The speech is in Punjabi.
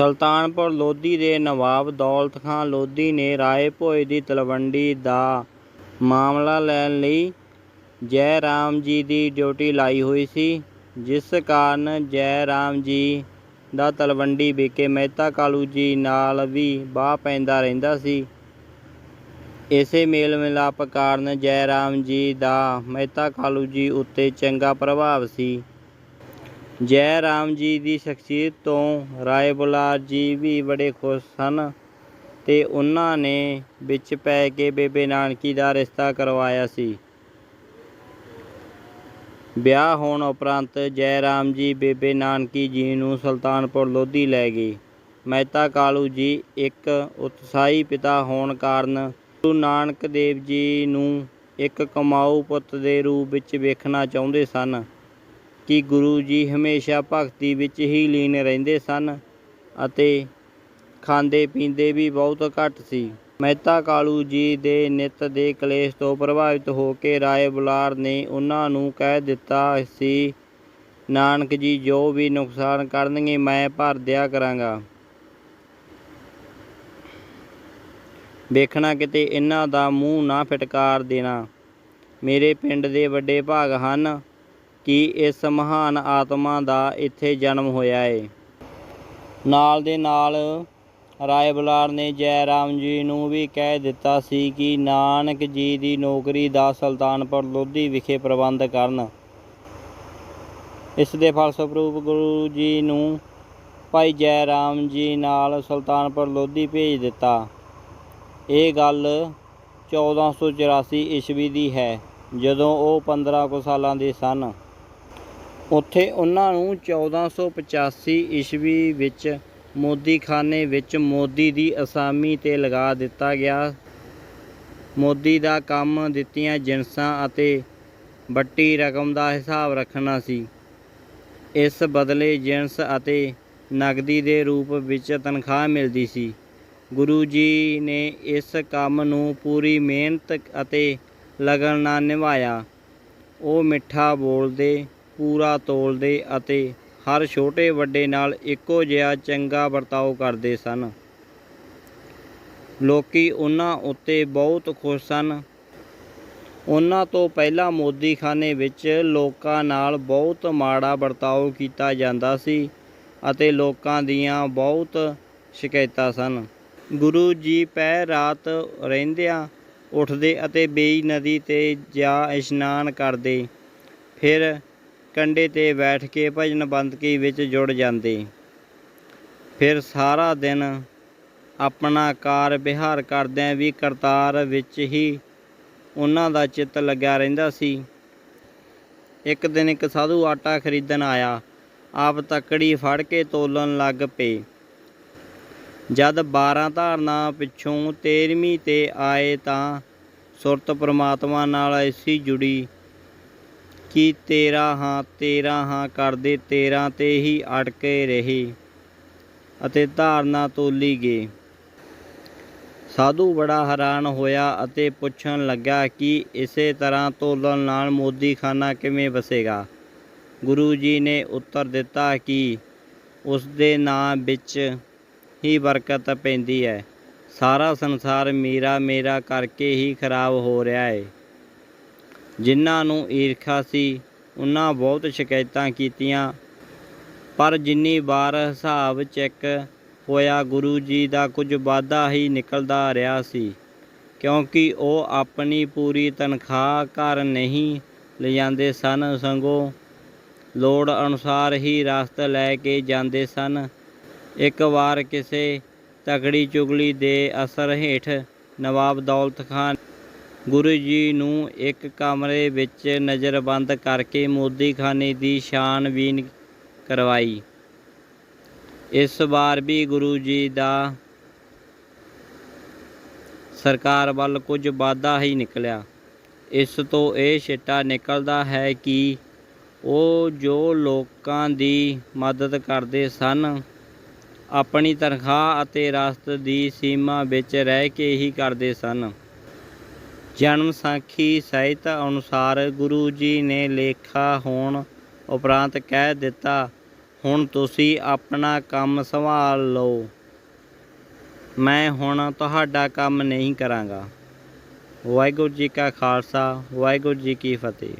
ਸੁਲਤਾਨਪੁਰ ਲੋਧੀ ਦੇ ਨਵਾਬ ਦੌਲਤ ਖਾਂ ਲੋਧੀ ਨੇ ਰਾਏ ਭੋਏ ਦੀ ਤਲਵੰਡੀ ਦਾ ਮਾਮਲਾ ਲੈਣ ਲਈ ਜੈ ਰਾਮ ਜੀ ਦੀ ਡਿਊਟੀ ਲਾਈ ਹੋਈ ਸੀ, ਜਿਸ ਕਾਰਨ ਜੈ ਰਾਮ ਜੀ ਦਾ ਤਲਵੰਡੀ ਵਿਖੇ ਮਹਿਤਾ ਕਾਲੂ ਜੀ ਨਾਲ ਵੀ ਬਾਹ ਪੈਂਦਾ ਰਹਿੰਦਾ ਸੀ। ਇਸੇ ਮੇਲ ਮਿਲਾਪ ਕਾਰਨ ਜੈ ਰਾਮ ਜੀ ਦਾ ਮਹਿਤਾ ਕਾਲੂ ਜੀ ਉੱਤੇ ਚੰਗਾ ਪ੍ਰਭਾਵ ਸੀ। ਜੈ ਰਾਮ ਜੀ ਦੀ ਸ਼ਖਸੀਅਤ ਤੋਂ ਰਾਏ ਬੁਲਾਰ ਜੀ ਵੀ ਬੜੇ ਖੁਸ਼ ਸਨ ਤੇ ਉਹਨਾਂ ਨੇ ਵਿੱਚ ਪੈ ਕੇ ਬੇਬੇ ਨਾਨਕੀ ਦਾ ਰਿਸ਼ਤਾ ਕਰਵਾਇਆ ਸੀ। ਵਿਆਹ ਹੋਣ ਉਪਰੰਤ ਜੈ ਰਾਮ ਜੀ ਬੇਬੇ ਨਾਨਕੀ ਜੀ ਨੂੰ ਸੁਲਤਾਨਪੁਰ ਲੋਧੀ ਲੈ ਗਏ। ਮਹਿਤਾ ਕਾਲੂ ਜੀ ਇੱਕ ਉਤਸ਼ਾਹੀ ਪਿਤਾ ਹੋਣ ਕਾਰਨ ਗੁਰੂ ਨਾਨਕ ਦੇਵ ਜੀ ਨੂੰ ਇੱਕ ਕਮਾਊ ਪੁੱਤ ਦੇ ਰੂਪ ਵਿੱਚ ਵੇਖਣਾ ਚਾਹੁੰਦੇ ਸਨ। ਕਿ ਗੁਰੂ ਜੀ ਹਮੇਸ਼ਾ ਭਗਤੀ ਵਿੱਚ ਹੀ ਲੀਨ ਰਹਿੰਦੇ ਸਨ ਅਤੇ ਖਾਂਦੇ ਪੀਂਦੇ ਵੀ ਬਹੁਤ ਘੱਟ ਸੀ। ਮਹਿਤਾ ਕਾਲੂ ਜੀ ਦੇ ਨਿਤ ਦੇ ਕਲੇਸ਼ ਤੋਂ ਪ੍ਰਭਾਵਿਤ ਹੋ ਕੇ ਰਾਏ ਬੁਲਾਰ ਨੇ ਉਹਨਾਂ ਨੂੰ ਕਹਿ ਦਿੱਤਾ ਸੀ, ਨਾਨਕ ਜੀ, ਜੋ ਵੀ ਨੁਕਸਾਨ ਕਰਨਗੇ, ਮੈਂ ਭਰ ਦਿਆ ਕਰਾਂਗਾ। ਵੇਖਣਾ ਕਿਤੇ ਇਹਨਾਂ ਦਾ ਮੂੰਹ ਨਾ ਫਟਕਾਰ ਦੇਣਾ। ਮੇਰੇ ਪਿੰਡ ਦੇ ਵੱਡੇ ਭਾਗ ਹਨ। ਕਿ ਇਸ ਮਹਾਨ ਆਤਮਾ ਦਾ ਇੱਥੇ ਜਨਮ ਹੋਇਆ ਏ। ਨਾਲ ਦੇ ਨਾਲ ਰਾਏ ਬੁਲਾਰ ਨੇ ਜੈ ਰਾਮ ਜੀ ਨੂੰ ਵੀ ਕਹਿ ਦਿੱਤਾ ਸੀ ਕਿ ਨਾਨਕ ਜੀ ਦੀ ਨੌਕਰੀ ਦਾ ਸੁਲਤਾਨਪੁਰ ਲੋਧੀ ਵਿਖੇ ਪ੍ਰਬੰਧ ਕਰਨ। ਇਸ ਦੇ ਫਲਸਰੂਪ ਗੁਰੂ ਜੀ ਨੂੰ ਭਾਈ ਜੈ ਰਾਮ ਜੀ ਨਾਲ ਸੁਲਤਾਨਪੁਰ ਲੋਧੀ ਭੇਜ ਦਿੱਤਾ। ਇਹ ਗੱਲ 1484 ਈਸਵੀ ਦੀ ਹੈ, ਜਦੋਂ ਉਹ 15 ਕੁ ਸਾਲਾਂ ਦੇ ਸਨ। ਉੱਥੇ ਉਹਨਾਂ ਨੂੰ 1485 ਈਸਵੀ ਵਿੱਚ ਮੋਦੀਖਾਨੇ ਵਿੱਚ ਮੋਦੀ ਦੀ ਅਸਾਮੀ ਤੇ ਲਗਾ ਦਿੱਤਾ ਗਿਆ। ਮੋਦੀ ਦਾ ਕੰਮ ਦਿੱਤੀਆਂ ਜਿਨਸਾਂ ਅਤੇ ਵੱਟੀ ਰਕਮ ਦਾ ਹਿਸਾਬ ਰੱਖਣਾ ਸੀ। ਇਸ ਬਦਲੇ ਜਿਨਸ ਅਤੇ ਨਕਦੀ ਦੇ ਰੂਪ ਵਿੱਚ ਤਨਖਾਹ ਮਿਲਦੀ ਸੀ। ਗੁਰੂ ਜੀ ਨੇ ਇਸ ਕੰਮ ਨੂੰ ਪੂਰੀ ਮਿਹਨਤ ਅਤੇ ਲਗਨ ਨਾਲ ਨਿਭਾਇਆ। ਉਹ ਮਿੱਠਾ ਬੋਲਦੇ ਪੂਰਾ ਤੋਲਦੇ ਅਤੇ ਹਰ ਛੋਟੇ ਵੱਡੇ ਨਾਲ ਇੱਕੋ ਜਿਹਾ ਚੰਗਾ ਵਰਤਾਓ ਕਰਦੇ ਸਨ। ਲੋਕੀ ਉਹਨਾਂ ਉੱਤੇ ਬਹੁਤ ਖੁਸ਼ ਸਨ। ਉਹਨਾਂ ਤੋਂ ਪਹਿਲਾਂ ਮੋਦੀਖਾਨੇ ਵਿੱਚ ਲੋਕਾਂ ਨਾਲ ਬਹੁਤ ਮਾੜਾ ਵਰਤਾਓ ਕੀਤਾ ਜਾਂਦਾ ਸੀ ਅਤੇ ਲੋਕਾਂ ਦੀਆਂ ਬਹੁਤ ਸ਼ਿਕਾਇਤਾਂ ਸਨ। ਗੁਰੂ ਜੀ ਪੈ ਰਾਤ ਰਹਿੰਦਿਆਂ ਉੱਠਦੇ ਅਤੇ ਬੇਈ ਨਦੀ ਤੇ ਜਾ ਇਸ਼ਨਾਨ ਕਰਦੇ। ਫਿਰ ਕੰਡੇ ਤੇ ਬੈਠ ਕੇ ਭਜਨ ਬੰਦਗੀ ਵਿੱਚ ਜੁੜ ਜਾਂਦੇ। ਫਿਰ ਸਾਰਾ ਦਿਨ ਆਪਣਾ ਕਾਰ ਵਿਹਾਰ ਕਰਦਿਆਂ ਵੀ ਕਰਤਾਰ ਵਿੱਚ ਹੀ ਉਹਨਾਂ ਦਾ ਚਿੱਤ ਲੱਗਿਆ ਰਹਿੰਦਾ ਸੀ। ਇੱਕ ਦਿਨ ਇੱਕ ਸਾਧੂ ਆਟਾ ਖਰੀਦਣ ਆਇਆ। ਆਪ ਤੱਕੜੀ ਫੜ ਕੇ ਤੋਲਣ ਲੱਗ ਪਏ। ਜਦ 12 ਧਾਰਨਾ ਪਿੱਛੋਂ 13ਵੀਂ ਤੇ ਆਏ ਤਾਂ ਸੁਰਤ ਪ੍ਰਮਾਤਮਾ ਨਾਲ ਐਸੀ ਜੁੜੀ ਕਿ ਤੇਰਾ ਹਾਂ ਤੇਰਾ ਹਾਂ ਕਰਦੇ ਤੇਰਾ ਤੇ ਹੀ ਅਟਕੇ ਰਹੇ ਅਤੇ ਧਾਰਨਾ ਤੋਲੀ ਗਏ। ਸਾਧੂ ਬੜਾ ਹੈਰਾਨ ਹੋਇਆ ਅਤੇ ਪੁੱਛਣ ਲੱਗਾ ਕਿ ਇਸੇ ਤਰ੍ਹਾਂ ਤੋਲਣ ਨਾਲ ਮੋਦੀਖਾਨਾ ਕਿਵੇਂ ਵਸੇਗਾ? ਗੁਰੂ ਜੀ ਨੇ ਉੱਤਰ ਦਿੱਤਾ ਕਿ ਉਸ ਦੇ ਨਾਂ ਵਿੱਚ ਹੀ ਬਰਕਤ ਪੈਂਦੀ ਹੈ। ਸਾਰਾ ਸੰਸਾਰ ਮੇਰਾ ਮੇਰਾ ਕਰਕੇ ਹੀ ਖਰਾਬ ਹੋ ਰਿਹਾ ਹੈ। ਜਿਨ੍ਹਾਂ ਨੂੰ ਈਰਖਾ ਸੀ, ਉਹਨਾਂ ਬਹੁਤ ਸ਼ਿਕਾਇਤਾਂ ਕੀਤੀਆਂ। ਪਰ ਜਿੰਨੀ ਵਾਰ ਹਿਸਾਬ ਚੈੱਕ ਹੋਇਆ, ਗੁਰੂ ਜੀ ਦਾ ਕੁਝ ਵਾਧਾ ਹੀ ਨਿਕਲਦਾ ਰਿਹਾ ਸੀ। ਕਿਉਂਕਿ ਉਹ ਆਪਣੀ ਪੂਰੀ ਤਨਖਾਹ ਘਰ ਨਹੀਂ ਲਿਜਾਂਦੇ ਸਨ, ਸੰਗੋਂ ਲੋੜ ਅਨੁਸਾਰ ਹੀ ਰਸਤ ਲੈ ਕੇ ਜਾਂਦੇ ਸਨ। ਇੱਕ ਵਾਰ ਕਿਸੇ ਤਕੜੀ ਚੁਗਲੀ ਦੇ ਅਸਰ ਹੇਠ ਨਵਾਬ ਦੌਲਤ ਖਾਨ ਗੁਰੂ ਜੀ ਨੂੰ ਇੱਕ ਕਮਰੇ ਵਿੱਚ ਨਜ਼ਰਬੰਦ ਕਰਕੇ ਮੋਦੀਖਾਨੇ ਦੀ ਛਾਣਬੀਨ ਕਰਵਾਈ। ਇਸ ਵਾਰ ਵੀ ਗੁਰੂ ਜੀ ਦਾ ਸਰਕਾਰ ਵੱਲ ਕੁਝ ਵਾਧਾ ਹੀ ਨਿਕਲਿਆ। ਇਸ ਤੋਂ ਇਹ ਛਿੱਟਾ ਨਿਕਲਦਾ ਹੈ ਕਿ ਉਹ ਜੋ ਲੋਕਾਂ ਦੀ ਮਦਦ ਕਰਦੇ ਸਨ, ਆਪਣੀ ਤਨਖਾਹ ਅਤੇ ਰਸਤ ਦੀ ਸੀਮਾ ਵਿੱਚ ਰਹਿ ਕੇ ਹੀ ਕਰਦੇ ਸਨ। ਜਨਮ ਸਾਖੀ ਸਾਹਿਤ ਅਨੁਸਾਰ ਗੁਰੂ ਜੀ ਨੇ ਲੇਖਾ ਹੋਣ ਉਪਰੰਤ ਕਹਿ ਦਿੱਤਾ, ਹੁਣ ਤੁਸੀਂ ਆਪਣਾ ਕੰਮ ਸੰਭਾਲ ਲਓ। ਮੈਂ ਹੁਣ ਤੁਹਾਡਾ ਕੰਮ ਨਹੀਂ ਕਰਾਂਗਾ। ਵਾਹਿਗੁਰੂ ਜੀ ਕਾ ਖਾਲਸਾ, ਵਾਹਿਗੁਰੂ ਜੀ ਕੀ ਫਤਿਹ।